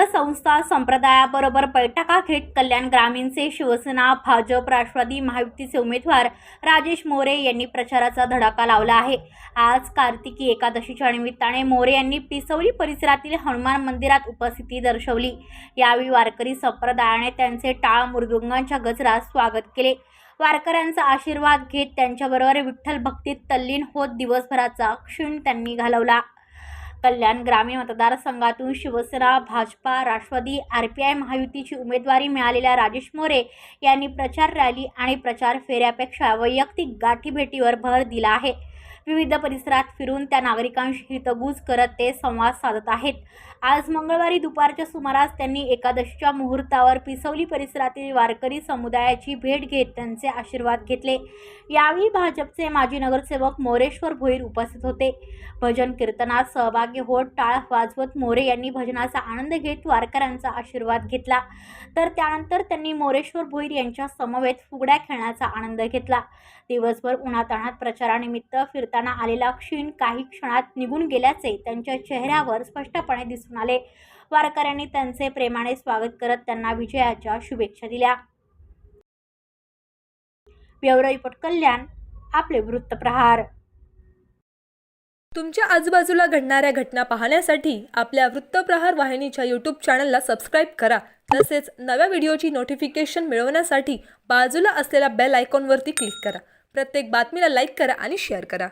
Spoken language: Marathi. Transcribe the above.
विविध संस्था संप्रदायाबरोबर बैठका घेत कल्याण ग्रामीणचे शिवसेना भाजप राष्ट्रवादी महायुतीचे उमेदवार राजेश मोरे यांनी प्रचाराचा धडाका लावला आहे. आज कार्तिकी एकादशीच्या निमित्ताने मोरे यांनी पिसवली परिसरातील हनुमान मंदिरात उपस्थिती दर्शवली. यावेळी वारकरी संप्रदायाने त्यांचे टाळ मृदुंगांच्या गजरात स्वागत केले. वारकऱ्यांचा आशीर्वाद घेत त्यांच्याबरोबर विठ्ठल भक्तीत तल्लीन होत दिवसभराचा क्षीण त्यांनी घालवला. कल्याण ग्रामीण मतदारसंघातून Shiv Sena Bhajpa Rashtravadi R P I महायुतीची उमेदवारी मिळालेल्या राजेश मोरे यांनी प्रचार रॅली आणि प्रचार फेऱ्यापेक्षा वैयक्तिक गाठीभेटीवर भर दिला आहे. विविध परिसरात फिरून त्या नागरिकांशी हितगुज करत ते संवाद साधत आहेत. आज मंगळवारी दुपारच्या सुमारास त्यांनी एकादशीच्या मुहूर्तावर पिसवली परिसरातील वारकरी समुदायाची भेट घेत त्यांचे आशीर्वाद घेतले. यावेळी भाजपचे माजी नगरसेवक मोरेश्वर भोईर उपस्थित होते. भजन कीर्तनात सहभागी होत टाळ वाजवत मोरे यांनी भजनाचा आनंद घेत वारकऱ्यांचा आशीर्वाद घेतला. तर त्यानंतर त्यांनी मोरेश्वर भोईर यांच्या समवेत फुगड्या खेळण्याचा आनंद घेतला. दिवसभर उन्हाताणात प्रचारानिमित्त करताना आलेला क्षीण काही क्षणात निघून गेल्याचे त्यांच्या चेहऱ्यावर स्पष्टपणे दिसून आले. वारकऱ्यांनी त्यांचे प्रेमाने स्वागत करत त्यांना विजयाच्या शुभेच्छा दिल्या. व्यवरईपट कल्याण आपले वृत्तप्रहार तुमच्या आजूबाजूला घडणाऱ्या घटना पाहण्यासाठी आपल्या वृत्तप्रहार वाहिनीच्या यूट्यूब चॅनलला सबस्क्राईब करा. तसेच नव्या व्हिडिओची नोटिफिकेशन मिळवण्यासाठी बाजूला असलेल्या बेल आयकॉनवरती क्लिक करा. प्रत्येक बातमीला लाईक करा आणि शेअर करा.